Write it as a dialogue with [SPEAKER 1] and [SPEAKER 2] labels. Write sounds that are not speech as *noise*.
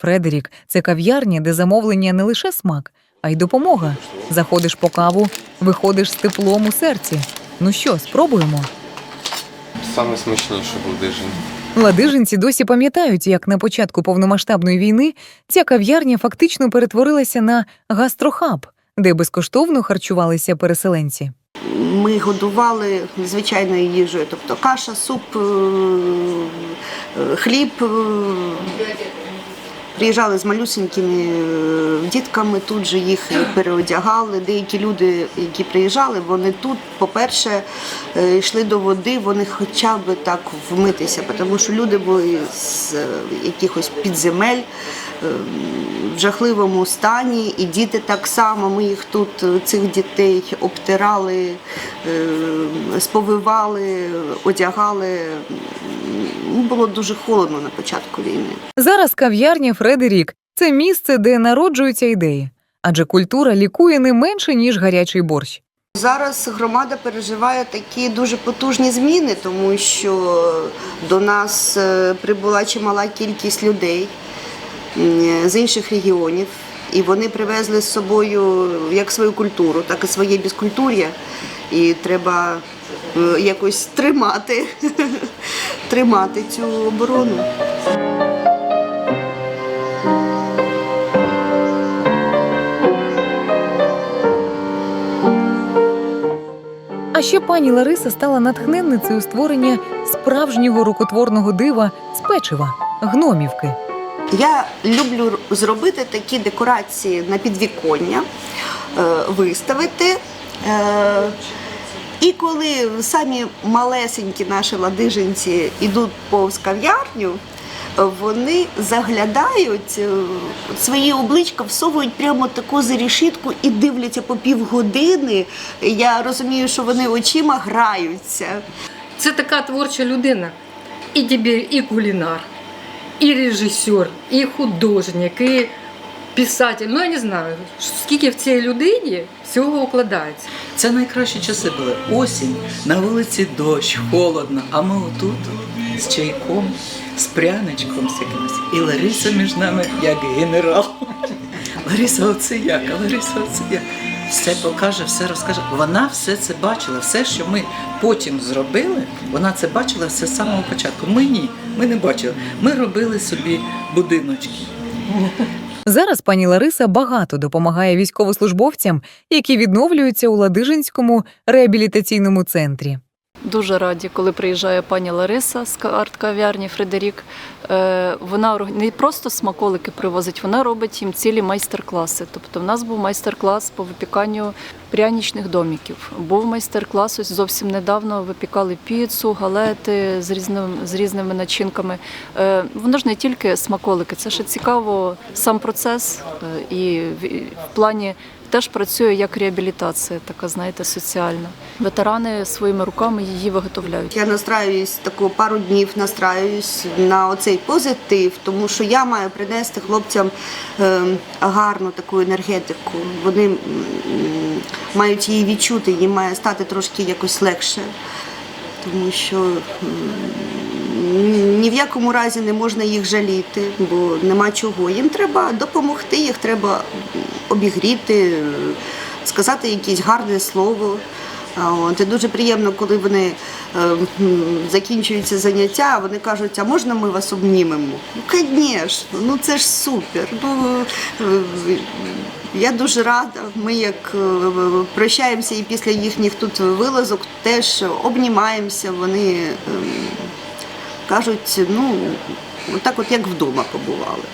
[SPEAKER 1] Фредерік це кав'ярня, де замовлення не лише смак, а й допомога. Заходиш по каву, виходиш з теплом у серці. Ну що, спробуємо?
[SPEAKER 2] Саме смачніше будижень.
[SPEAKER 1] Ладижинці досі пам'ятають, як на початку повномасштабної війни ця кав'ярня фактично перетворилася на гастрохаб, де безкоштовно харчувалися переселенці.
[SPEAKER 3] Ми годували звичайною їжею, тобто каша, суп, е, е, хліб. Приїжджали з малюсенькими е, дітками, тут же їх переодягали. Деякі люди, які приїжджали, вони тут, по-перше, е, йшли до води, вони хоча б так вмитися, тому що люди були з е, якихось підземель в жахливому стані, і діти так само. Ми їх тут, цих дітей, обтирали, сповивали, одягали. Було дуже холодно на початку війни.
[SPEAKER 1] Зараз кав'ярня Фредерік це місце, де народжуються ідеї, адже культура лікує не менше, ніж гарячий борщ.
[SPEAKER 3] Зараз громада переживає такі дуже потужні зміни, тому що до нас е, прибула чимала кількість людей з інших регіонів, і вони привезли з собою як свою культуру, так і своє безкультур'я. І треба е, якось тримати, *laughs* тримати цю оборону.
[SPEAKER 1] А ще пані Лариса стала натхненницею створення справжнього рукотворного дива з печива гномівки.
[SPEAKER 3] Я люблю зробити такі декорації на підвіконня, е, виставити. Е, І коли самі малесенькі наші ладижинці йдуть повз кав'ярню, вони заглядають е, свої обличка, всовують прямо таку за решітку і дивляться по півгодини. Я розумію, що вони очима граються.
[SPEAKER 4] Це така творча людина. І дібір, і кулінар, і режисер, і художник, і писатель. Ну я не знаю, скільки в цій людині всього укладається.
[SPEAKER 5] Це найкращі часи були. Осінь, на вулиці дощ, холодно, а ми отут з чайком, з пряничком з якимось. І Лариса між нами як генерал. Лариса, оце як, Лариса, оце як. Все покаже, все розкаже. Вона все це бачила, все, що ми потім зробили, вона це бачила все з самого початку. Ми ні, ми не бачили. Ми робили собі будиночки.
[SPEAKER 1] Зараз пані Лариса багато допомагає військовослужбовцям, які відновлюються у Ладижинському реабілітаційному центрі.
[SPEAKER 6] Дуже раді, коли приїжджає пані Лариса з арт-кав'ярні Фредерік. Е, Вона не просто смаколики привозить, вона робить їм цілі майстер-класи. Тобто, в нас був майстер-клас по випіканню прянічних доміків. Був майстер-клас ось зовсім недавно. Випікали піцу, галети з різними з різними начинками. Е, Воно ж не тільки смаколики, це ще цікаво сам процес е, і в плані теж працює як реабілітація, така знаєте, соціальна. Ветерани своїми руками її виготовляють.
[SPEAKER 3] Я настраююсь таку пару днів, настраююсь на оцей позитив, тому що я маю принести хлопцям е, гарну таку енергетику. Вони мають її відчути, їм має стати трошки якось легше, тому що ні в якому разі не можна їх жаліти, бо нема чого. Їм треба допомогти, їх треба обігріти, сказати якесь гарне слово. От, і дуже приємно, коли вони е, закінчуються заняття, вони кажуть, а можна ми вас обнімемо? Ну, звісно, ну це ж супер. Ну, е, я дуже рада. Ми як е, прощаємося і після їхніх тут вилазок теж обнімаємося. Вони е, кажуть, ну, отак от як вдома побували.